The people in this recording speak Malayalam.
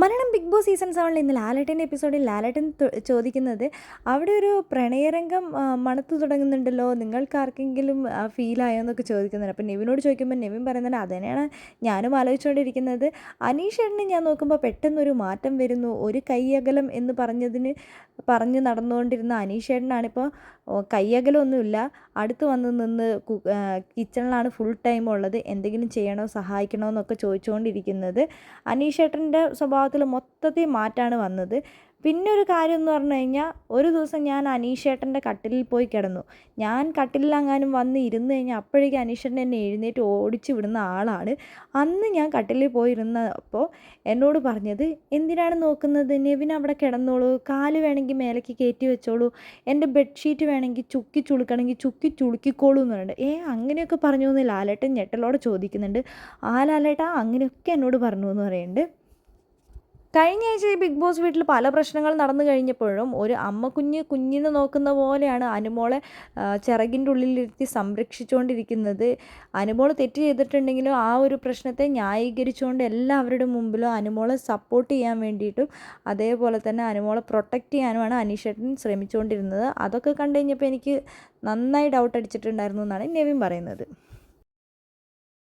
മലയാളം ബിഗ് ബോസ് സീസൺ സെവനിൽ ഇന്ന് ലാലേട്ടന്റെ എപ്പിസോഡിൽ ലാലേട്ടൻ ചോദിക്കുന്നത് അവിടെ ഒരു പ്രണയരംഗം മണത്തു തുടങ്ങുന്നുണ്ടല്ലോ നിങ്ങൾക്ക് ആർക്കെങ്കിലും ഫീലായോ എന്നൊക്കെ ചോദിക്കുന്നുണ്ട്. അപ്പോൾ നെവിനോട് ചോദിക്കുമ്പോൾ നെവിൻ പറയുന്നുണ്ട് അതിനെയാണ് ഞാനും ആലോചിച്ചുകൊണ്ടിരിക്കുന്നത്. അനീഷേട്ടനെ ഞാൻ നോക്കുമ്പോൾ പെട്ടെന്നൊരു മാറ്റം വരുന്നു. ഒരു കൈയകലം എന്ന് പറഞ്ഞതിന് പറഞ്ഞ് നടന്നുകൊണ്ടിരുന്ന അനീഷേട്ടനാണിപ്പോൾ കൈയകലമൊന്നുമില്ല. അടുത്ത് വന്ന് നിന്ന് കിച്ചണിലാണ് ഫുൾ ടൈം ഉള്ളത്. എന്തെങ്കിലും ചെയ്യണോ സഹായിക്കണോ എന്നൊക്കെ ചോദിച്ചുകൊണ്ടിരിക്കുന്നത്. അനീഷേട്ടന്റെ സ്വഭാവത്തിൽ മൊത്തത്തിൽ മാറ്റാണ് വന്നത്. പിന്നെ ഒരു കാര്യം എന്ന് പറഞ്ഞു കഴിഞ്ഞാൽ ഒരു ദിവസം ഞാൻ അനീഷേട്ടന്റെ കട്ടിലിൽ പോയി കിടന്നു. ഞാൻ കട്ടിലിലെങ്ങാനും വന്ന് ഇരുന്ന് കഴിഞ്ഞാൽ അപ്പോഴേക്കും അനീഷേട്ടൻ എന്നെ എഴുന്നേറ്റ് ഓടിച്ച് വിടുന്ന ആളാണ്. അന്ന് ഞാൻ കട്ടിലിൽ പോയി ഇരുന്നപ്പോൾ എന്നോട് പറഞ്ഞത് എന്തിനാണ് നോക്കുന്നത്? നെവിൻ അവിടെ കിടന്നോളൂ. കാൽ വേണമെങ്കിൽ മേലേക്ക് കയറ്റി വെച്ചോളൂ. എന്റെ ബെഡ്ഷീറ്റ് വേണമെങ്കിൽ ചുക്കി ചുളുക്കണമെങ്കിൽ ചുക്കി ചുളുക്കിക്കോളൂ എന്ന് പറഞ്ഞിട്ട്. ഏ അങ്ങനെയൊക്കെ പറഞ്ഞു എന്ന് ലാലേട്ടൻ ഞെട്ടലോടെ ചോദിക്കുന്നുണ്ട്. ആ ലാലേട്ടാ അങ്ങനെയൊക്കെ എന്നോട് പറഞ്ഞു എന്ന് പറയുന്നുണ്ട്. കഴിഞ്ഞ ആഴ്ച ഈ ബിഗ് ബോസ് വീട്ടിൽ പല പ്രശ്നങ്ങൾ നടന്നു കഴിഞ്ഞപ്പോഴും ഒരു അമ്മ കുഞ്ഞ് കുഞ്ഞിനെ നോക്കുന്ന പോലെയാണ് അനുമോളെ ചിറകിന്റെ ഉള്ളിലിരുത്തി സംരക്ഷിച്ചുകൊണ്ടിരിക്കുന്നത്. അനുമോൾ തെറ്റ് ചെയ്തിട്ടുണ്ടെങ്കിലും ആ ഒരു പ്രശ്നത്തെ ന്യായീകരിച്ചുകൊണ്ട് എല്ലാവരുടെ മുമ്പിലും അനുമോളെ സപ്പോർട്ട് ചെയ്യാൻ വേണ്ടിയിട്ടും അതേപോലെ തന്നെ അനുമോളെ പ്രൊട്ടക്റ്റ് ചെയ്യാനുമാണ് അനീഷേട്ടൻ ശ്രമിച്ചുകൊണ്ടിരുന്നത്. അതൊക്കെ കണ്ടു കഴിഞ്ഞപ്പോൾ എനിക്ക് നന്നായി ഡൗട്ട് അടിച്ചിട്ടുണ്ടായിരുന്നു എന്നാണ് നെവിൻ പറയുന്നത്.